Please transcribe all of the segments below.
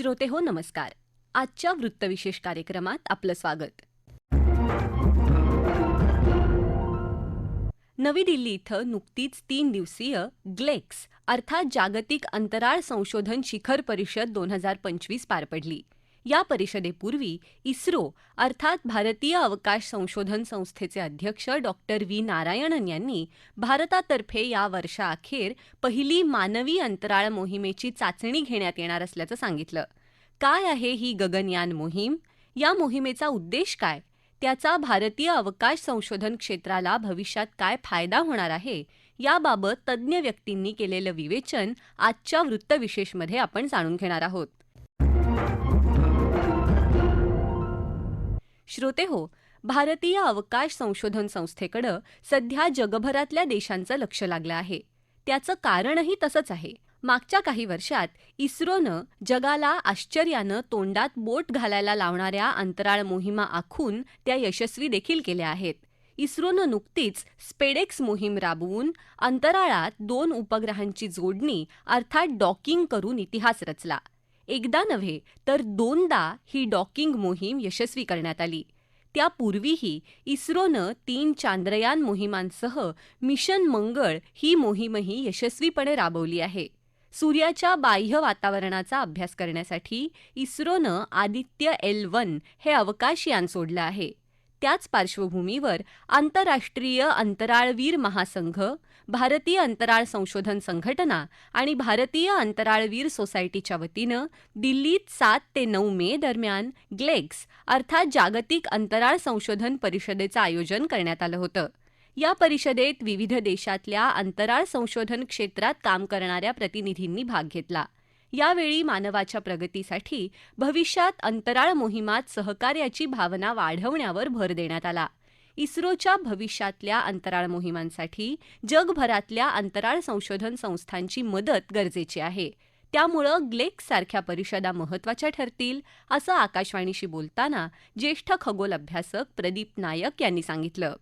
श्रोते हो नमस्कार. आजच्या वृत्तविशेष कार्यक्रमात आपलं स्वागत. नवी दिल्ली इथं नुकतीच तीन दिवसीय ग्लेक्स अर्थात जागतिक अंतराळ संशोधन शिखर परिषद दोन हजार पंचवीस पार पडली. या परिषदेपूर्वी इस्रो अर्थात भारतीय अवकाश संशोधन संस्थेचे अध्यक्ष डॉक्टर व्ही. नारायणन यांनी भारतातर्फे या वर्षाअखेर पहिली मानवी अंतराळ मोहिमेची चाचणी घेण्यात येणार असल्याचं सांगितलं. काय आहे ही गगनयान मोहीम? या मोहिमेचा उद्देश काय? त्याचा भारतीय अवकाश संशोधन क्षेत्राला भविष्यात काय फायदा होणार आहे? याबाबत तज्ज्ञ व्यक्तींनी केलेलं विवेचन आजच्या वृत्तविशेषमध्ये आपण जाणून घेणार आहोत. श्रोते हो भारतीय अवकाश संशोधन संस्थेकडं सध्या जगभरातल्या देशांचं लक्ष लागलं आहे. त्याचं कारणही तसंच आहे. मागच्या काही वर्षात इस्रोनं जगाला आश्चर्यानं तोंडात बोट घालायला लावणाऱ्या अंतराळ मोहिमा आखून त्या यशस्वी देखील केल्या आहेत. इस्रोनं नुकतीच स्पेडेक्स मोहीम राबवून अंतराळात दोन उपग्रहांची जोडणी अर्थात डॉकिंग करून इतिहास रचला. एकदा नव्हे तर दोनदा ही डॉकिंग मोहीम यशस्वी करण्यात आली. त्यापूर्वीही इस्रोनं तीन चांद्रयान मोहिमांसह मिशन मंगळ ही मोहीमही यशस्वीपणे राबवली आहे. सूर्याच्या बाह्य वातावरणाचा अभ्यास करण्यासाठी इस्रोनं आदित्य एल वन हे अवकाशयान सोडलं आहे. त्याच पार्श्वभूमीवर आंतरराष्ट्रीय अंतराळवीर महासंघ भारतीय अंतराळ संशोधन संघटना आणि भारतीय अंतराळवीर सोसायटीच्या वतीनं दिल्लीत सात ते नऊ मे दरम्यान ग्लेक्स अर्थात जागतिक अंतराळ संशोधन परिषदेचं आयोजन करण्यात आलं होतं. या परिषदेत विविध देशातल्या अंतराळ संशोधन क्षेत्रात काम करणाऱ्या प्रतिनिधींनी भाग घेतला. यावेळी मानवाच्या प्रगतीसाठी भविष्यात अंतराळ मोहिमात सहकार्याची भावना वाढवण्यावर भर देण्यात आला. इस्रोच्या भविष्यातल्या अंतराळ मोहिमांसाठी जगभरातल्या अंतराळ संशोधन संस्थांची मदत गरजेची आहे. त्यामुळं ग्लेक्स सारख्या परिषदा महत्त्वाच्या ठरतील असं आकाशवाणीशी बोलताना ज्येष्ठ खगोल अभ्यासक प्रदीप नायक यांनी सांगितलं.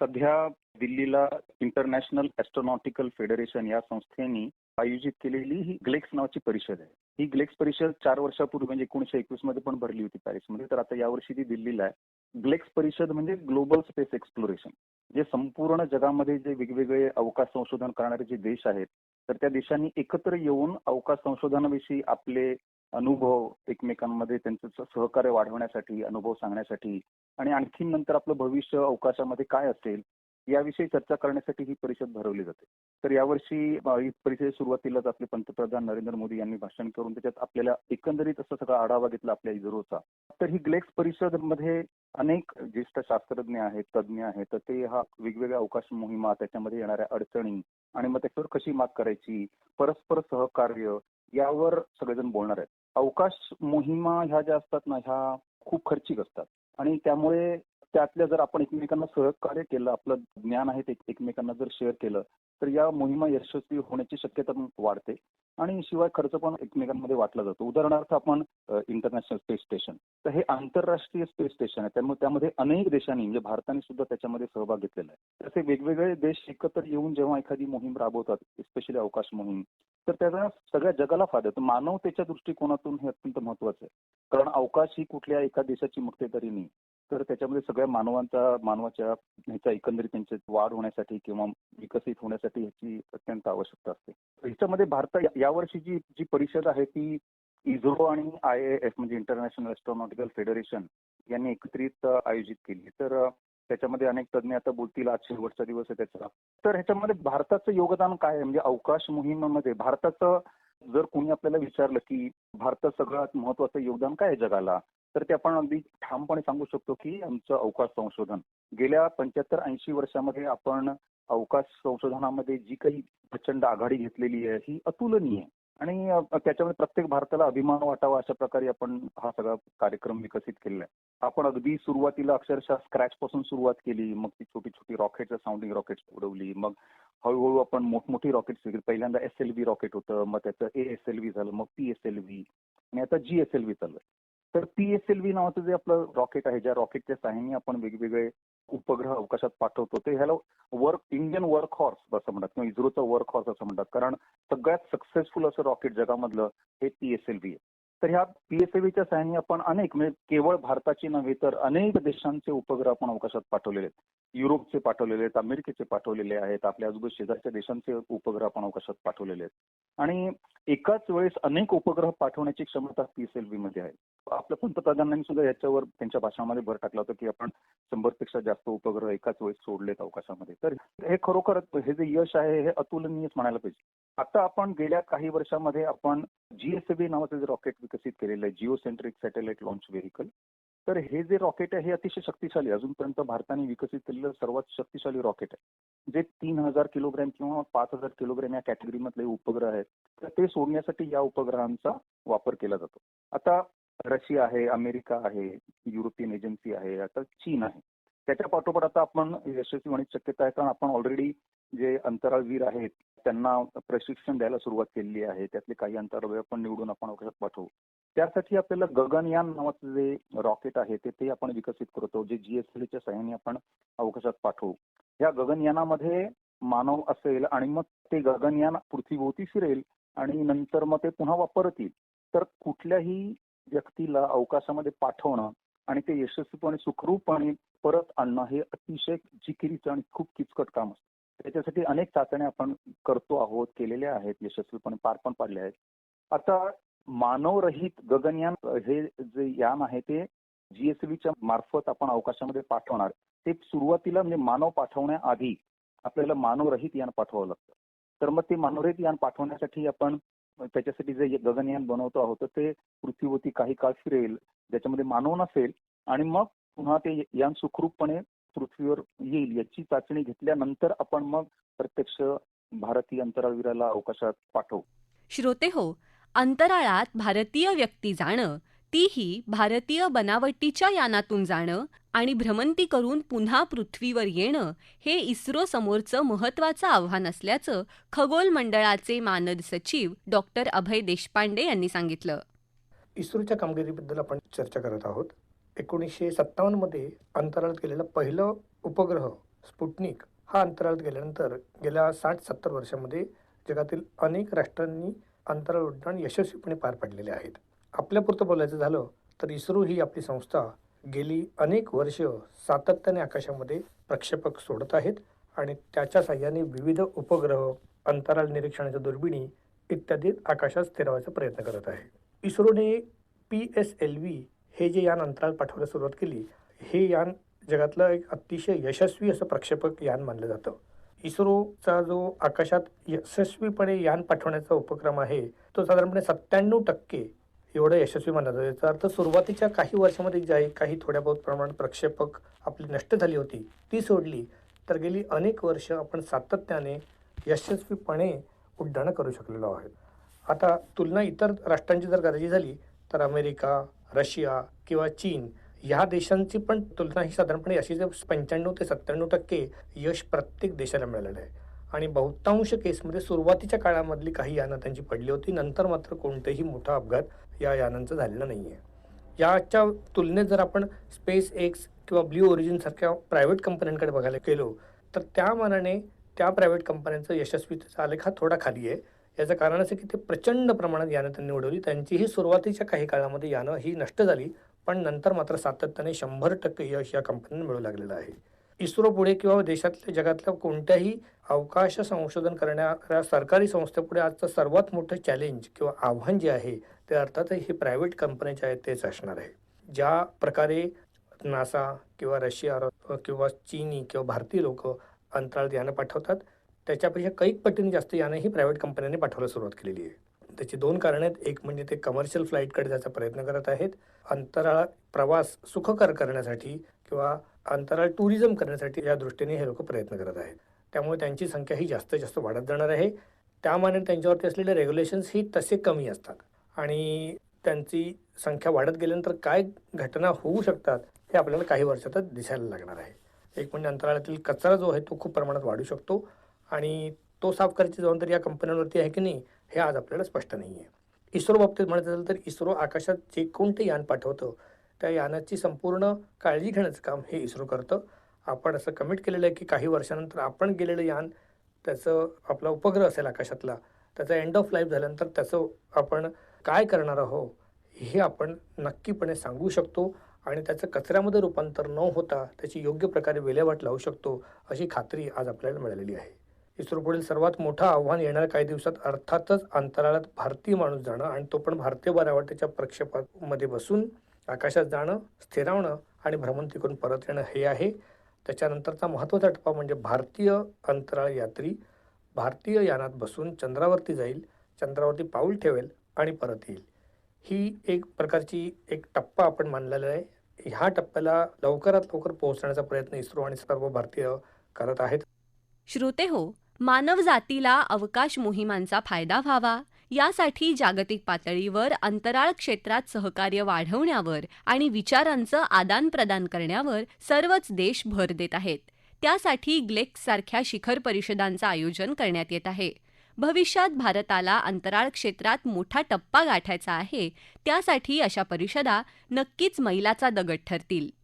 सध्या दिल्लीला इंटरनॅशनल ॲस्ट्रॉनॉटिकल फेडरेशन या संस्थेने आयोजित केलेली ही ग्लेक्स नावाची परिषद आहे. ही ग्लेक्स परिषद चार वर्षापूर्वी म्हणजे एकोणीशे एकवीसमध्ये पण भरली होती पॅरिसमध्ये. तर आता यावर्षी ती दिल्लीला आहे. ग्लेक्स परिषद म्हणजे ग्लोबल स्पेस एक्सप्लोरेशन जे संपूर्ण जगामध्ये जे वेगवेगळे अवकाश संशोधन करणारे जे देश आहेत तर त्या देशांनी एकत्र येऊन अवकाश संशोधनाविषयी आपले अनुभव एकमेकांमध्ये त्यांचं सहकार्य वाढवण्यासाठी अनुभव सांगण्यासाठी आणि आणखी नंतर आपलं भविष्य अवकाशामध्ये काय असेल याविषयी चर्चा करण्यासाठी ही परिषद भरवली जाते. तर यावर्षी ही परिषद सुरुवातीलाच आपले पंतप्रधान नरेंद्र मोदी यांनी भाषण करून त्याच्यात आपल्याला एकंदरीत असा सगळा आढावा घेतला आपल्या इझरोचा तर ही ग्लेक्स परिषदमध्ये अनेक ज्येष्ठ शास्त्रज्ञ आहेत तज्ज्ञ आहेत तर ते हा वेगवेगळ्या अवकाश मोहिमा त्याच्यामध्ये येणाऱ्या अडचणी आणि मग त्याच्यावर कशी मात करायची परस्पर सहकार्य यावर सगळेजण बोलणार आहेत. अवकाश मोहिमा ह्या ज्या असतात ना ह्या खूप खर्चिक असतात. आणि त्यामुळे त्यातल्या जर आपण एकमेकांना सहकार्य केलं आपलं ज्ञान आहे ते एकमेकांना जर शेअर केलं तर या मोहिमा यशस्वी होण्याची शक्यता वाढते आणि शिवाय खर्च पण एकमेकांमध्ये वाटला जातो. उदाहरणार्थ आपण इंटरनॅशनल स्पेस स्टेशन तर हे आंतरराष्ट्रीय स्पेस स्टेशन आहे. त्यामुळे त्यामध्ये अनेक देशांनी म्हणजे भारताने सुद्धा त्याच्यामध्ये सहभाग घेतलेला आहे. तसे वेगवेगळे देश एकत्र येऊन जेव्हा एखादी मोहीम राबवतात स्पेशली अवकाश मोहीम तर त्याचा सगळ्या जगाला फायदा होतो. मानवतेच्या दृष्टिकोनातून हे अत्यंत महत्वाचं आहे. कारण अवकाश ही कुठल्या एका देशाची मुक्तेदारी नाही. तर त्याच्यामध्ये सगळ्या मानवांचा मानवाच्या ह्याचा एकंदरीत त्यांची वाढ होण्यासाठी किंवा विकसित होण्यासाठी ह्याची अत्यंत आवश्यकता असते. ह्याच्यामध्ये भारत यावर्षी जी परिषद आहे ती इस्रो आणि आय एफ म्हणजे इंटरनॅशनल एस्ट्रॉनॉटिकल फेडरेशन यांनी एकत्रित आयोजित केली. तर त्याच्यामध्ये अनेक तज्ज्ञ आता बोलतील आज शेवटचा दिवस आहे त्याचा. तर ह्याच्यामध्ये भारताचं योगदान काय आहे? म्हणजे अवकाश मोहिमेमध्ये भारताचं जर कोणी आपल्याला विचारलं की भारतात सगळ्यात महत्वाचं योगदान काय आहे जगाला? तर ते आपण अगदी ठामपणे सांगू शकतो की आमचं अवकाश संशोधन. गेल्या पंच्याहत्तर ऐंशी वर्षामध्ये आपण अवकाश संशोधनामध्ये जी काही प्रचंड आघाडी घेतलेली आहे ही अतुलनीय आहे. आणि त्याच्यामध्ये प्रत्येक भारताला अभिमान वाटावा अशा प्रकारे आपण हा सगळा कार्यक्रम विकसित केलेला आहे. आपण अगदी सुरुवातीला अक्षरशः स्क्रॅच पासून सुरुवात केली मग ती छोटी छोटी रॉकेट साऊंडिंग रॉकेट उडवली मग हळूहळू आपण मोठमोठी रॉकेट्स वगैरे पहिल्यांदा एस एल व्ही रॉकेट होतं मग त्याचं ए एस एल व्ही झालं मग पी एस एल व्ही आणि आता जी एस एल व्ही चालू आहे. तर पी एस एल व्ही नावाचं जे आपलं रॉकेट आहे ज्या रॉकेटच्या सहाय्याने आपण वेगवेगळे उपग्रह अवकाशात पाठवतो ते ह्याला वर्क इंडियन वर्क हॉर्स असं म्हणतात किंवा इस्रोचं वर्क हॉर्स असं म्हणतात. कारण सगळ्यात सक्सेसफुल असं रॉकेट जगामधलं हे पी एस एल व्ही आहे. तर ह्या पीएसएव्हीच्या सहाय्याने आपण अनेक म्हणजे केवळ भारताची नव्हे तर अनेक देशांचे उपग्रह आपण अवकाशात पाठवलेले आहेत. युरोपचे पाठवलेले आहेत अमेरिकेचे पाठवलेले आहेत आपल्या आजूबाजू शेजारच्या देशांचे उपग्रह आपण अवकाशात पाठवलेले आहेत. आणि एकाच वेळेस अनेक उपग्रह पाठवण्याची क्षमता पीएसएलव्ही मध्ये आहे. आपल्या पंतप्रधानांनी सुद्धा याच्यावर त्यांच्या भाषणामध्ये भर टाकला होता की आपण शंभरपेक्षा जास्त उपग्रह एकाच वेळेस सोडलेत अवकाशामध्ये. तर हे खरोखर हे जे यश आहे हे अतुलनीयच म्हणायला पाहिजे. आता आपण गेल्या काही वर्षामध्ये आपण जीएसबी नावाचं जे रॉकेट विकसित केलेलं आहे geocentric satellite launch vehicle तर हे जे रॉकेट आहे हे अतिशय शक्तिशाली अजूनपर्यंत भारताने विकसित केलेलं सर्वात शक्तिशाली रॉकेट आहे. जे तीन हजार किलोग्रॅम किंवा पाच हजार किलोग्रॅम या कॅटेगरीमधले उपग्रह आहेत तर ते सोडण्यासाठी या उपग्रहांचा वापर केला जातो. आता रशिया आहे अमेरिका आहे युरोपियन एजन्सी आहे आता चीन आहे. त्याच्या पाठोपाठ आता आपण यशस्वी होण्याची शक्यता आहे कारण आपण ऑलरेडी जे अंतराळवीर आहेत त्यांना प्रशिक्षण द्यायला सुरुवात केलेली आहे. त्यातले काही अंतराळवीर आपण निवडून आपण पाठवू. त्यासाठी आपल्याला गगनयान नावाचं जे रॉकेट आहे ते ते आपण विकसित करतो जे जीएसएलच्या सहाय्याने आपण अवकाशात पाठवू. या गगनयानामध्ये मानव असेल आणि मग ते गगनयान पृथ्वीभोवती फिरेल आणि नंतर मग ते पुन्हा वापरत येईल तर कुठल्याही व्यक्तीला अवकाशामध्ये पाठवणं आणि ते यशस्वीपणे सुखरूपपणे परत आणणं हे अतिशय जिकिरीचं आणि खूप किचकट काम असतं. त्याच्यासाठी अनेक चाचण्या आपण करतो आहोत केलेल्या आहेत यशस्वीपणे पार पण पाडल्या आहेत. आता मानवरहित गगनयान हे जे यान आहे ते जीएसबीच्या मार्फत आपण अवकाशामध्ये पाठवणार. ते सुरुवातीला म्हणजे मानव पाठवण्याआधी आपल्याला मानवरहित यान पाठवावं लागतं. तर मग ते मानवरहित यान पाठवण्यासाठी आपण त्याच्यासाठी जे गगनयान बनवतो आहोत ते पृथ्वीवरती काही काळ फिरेल ज्याच्यामध्ये मानव नसेल आणि मग पुन्हा ते यान सुखरूपपणे पृथ्वीवर येईल याची चाचणी घेतल्यानंतर आपण मग प्रत्यक्ष भारतीय अंतराळवीराला अवकाशात पाठवू. श्रोते हो अंतराळात भारतीय व्यक्ती जाणं तीही भारतीय बनावटीच्या यानातून जाणं आणि भ्रमंती करून पुन्हा पृथ्वीवर येणं हे इस्रो समोरचं आव्हान असल्याचं खगोल मंडळाचे मानद सचिव डॉक्टर अभय देशपांडे यांनी सांगितलं. इस्रोच्या कामगिरीबद्दल आपण चर्चा करत आहोत. एकोणीसशे सत्तावन्नमध्ये अंतराळात गेलेलं पहिलं उपग्रह स्पुटनिक हा अंतराळात गेल्यानंतर गेल्या साठ सत्तर वर्षामध्ये जगातील अनेक राष्ट्रांनी अंतराळ उड्डाण यशस्वीपणे पार पाडलेले आहेत. आपल्यापुरतं बोलायचं झालं तर इस्रो ही आपली संस्था गेली अनेक वर्ष सातत्याने आकाशामध्ये प्रक्षेपक सोडत आहेत आणि त्याच्या साह्याने विविध उपग्रह अंतराळ निरीक्षणाच्या दुर्बिणी इत्यादी आकाशात स्थिरवायचा प्रयत्न करत आहे. इस्रोने पी एस एल व्ही हे जे यान अंतराळ पाठवायला सुरुवात केली हे यान जगातलं एक अतिशय यशस्वी असं प्रक्षेपक यान मानलं जातं. इस्रोचा जो आकाशात यशस्वीपणे यान पाठवण्याचा उपक्रम आहे तो साधारणपणे सत्त्याण्णव टक्के एवढं यशस्वी मानला जातो. याचा अर्थ सुरुवातीच्या काही वर्षामध्ये ज्या काही थोड्या बहुत प्रमाणात प्रक्षेपक आपली नष्ट झाली होती ती सोडली. तर गेली अनेक वर्ष आपण सातत्याने यशस्वीपणे उड्डाणं करू शकलेलो आहोत. आता तुलना इतर राष्ट्रांची जर करायची झाली तर अमेरिका रशिया किंवा चीन ह्या देशांची पण तुलना ही साधारणपणे अशी जर पंच्याण्णव ते सत्त्याण्णव टक्के यश प्रत्येक देशाला मिळालेलं आहे. आणि बहुतांश केसमध्ये सुरुवातीच्या काळामधली काही यानं त्यांची पडली होती. नंतर मात्र कोणतेही मोठा अपघात या यानांचा झालेला नाही आहे. याच्या तुलनेत जर आपण स्पेस एक्स किंवा ब्ल्यू ओरिजिनसारख्या प्रायव्हेट कंपन्यांकडे बघायला गेलो तर त्या मानाने त्या प्रायव्हेट कंपन्यांचा यशस्वीचा आलेख हा थोडा खाली आहे. याचं कारण असं की ते प्रचंड प्रमाणात यानं त्यांनी उडवली. त्यांचीही सुरुवातीच्या काही काळामध्ये यानं ही नष्ट झाली. पण नंतर मात्र सातत्याने शंभर टक्के यश या कंपन्यांना मिळू लागलेलं आहे. इस्रो पुढे किंवा देशातल्या जगातल्या कोणत्याही अवकाश संशोधन करणाऱ्या सरकारी संस्थेपुढे आजचं सर्वात मोठं चॅलेंज किंवा आव्हान जे आहे ते अर्थात हे प्रायव्हेट कंपन्याचे आहेत तेच असणार आहे. ज्या प्रकारे नासा किंवा रशिया किंवा चीनी किंवा भारतीय लोक अंतराळात यानं पाठवतात त्याच्यापेक्षा कैक पटीने जास्त यानं ही प्रायव्हेट कंपन्यांनी पाठवायला सुरुवात केलेली आहे. त्याची दोन कारणं आहेत. एक म्हणजे ते कमर्शियल फ्लाईटकडे जायचा प्रयत्न करत आहेत. अंतराळ प्रवास सुखकर करण्यासाठी किंवा अंतराळ टुरिझम करण्यासाठी या दृष्टीने हे लोक प्रयत्न करत आहेत. त्यामुळे त्यांची संख्या ही जास्तीत जास्त वाढत जाणार आहे. त्यामाने त्यांच्यावरती असलेले रेग्युलेशन्स ही तसे कमी असतात. आणि त्यांची संख्या वाढत गेल्यानंतर काय घटना होऊ शकतात हे आपल्याला काही वर्षातच दिसायला लागणार आहे. एक म्हणजे अंतराळातील कचरा जो आहे तो खूप प्रमाणात वाढू शकतो. आणि तो साफ करायची जबाबदारी या कंपन्यांवरती आहे की नाही? हे आज आपल्याला स्पष्ट नाही आहे. इस्रो बाबतीत म्हणायचं झालं तर इस्रो आकाशात जे कोणते यान पाठवतं त्या यानाची संपूर्ण काळजी घेण्याचं काम हे इस्रो करतं. आपण असं कमिट केलेलं आहे की काही वर्षानंतर आपण गेलेलं यान त्याचं आपला उपग्रह असेल आकाशातला त्याचा एंड ऑफ लाईफ झाल्यानंतर त्याचं आपण काय करणार आहो हे आपण नक्कीपणे सांगू शकतो आणि त्याचं कचऱ्यामध्ये रूपांतर न होता त्याची योग्य प्रकारे विल्हेवाट लावू शकतो अशी खात्री आज आपल्याला मिळालेली आहे. इस्रो पुढील सर्वात मोठं आव्हान येणाऱ्या काही दिवसात अर्थातच अंतराळात भारतीय माणूस जाणं आणि तो पण भारतीय बनावटीच्या प्रक्षेपामध्ये बसून आकाशात जाणं स्थिरावणं आणि भ्रमंती करून परत येणं हे आहे. त्याच्यानंतरचा महत्त्वाचा टप्पा म्हणजे भारतीय अंतराळ यात्री भारतीय यानात बसून चंद्रावरती जाईल चंद्रावरती पाऊल ठेवेल आणि परत येईल. ही एक प्रकारची एक टप्पा आपण मानलेला आहे. ह्या टप्प्याला लवकरात लवकर पोहोचण्याचा प्रयत्न इस्रो आणि सर्व भारतीय करत आहेत. श्रोते हो मानवजातीला अवकाश मोहिमांचा फायदा व्हावा. यासाठी जागतिक पातळीवर अंतराळ क्षेत्रात सहकार्य वाढवण्यावर आणि विचारांचं आदानप्रदान करण्यावर सर्वच देश भर देत आहेत. त्यासाठी ग्लेक्ससारख्या शिखर परिषदांचं आयोजन करण्यात येत आहे. भविष्यात भारताला अंतराळ क्षेत्रात मोठा टप्पा गाठायचा आहे. त्यासाठी अशा परिषदा नक्कीच मैलाचा दगड ठरतील.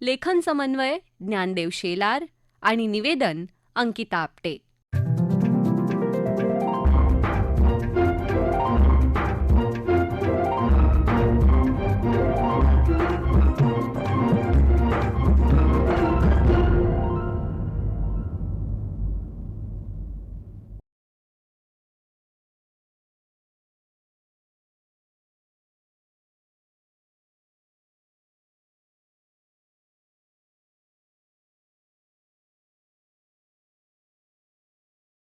लेखन समन्वय ज्ञानदेव शेलार आणि निवेदन अंकिता आपटे.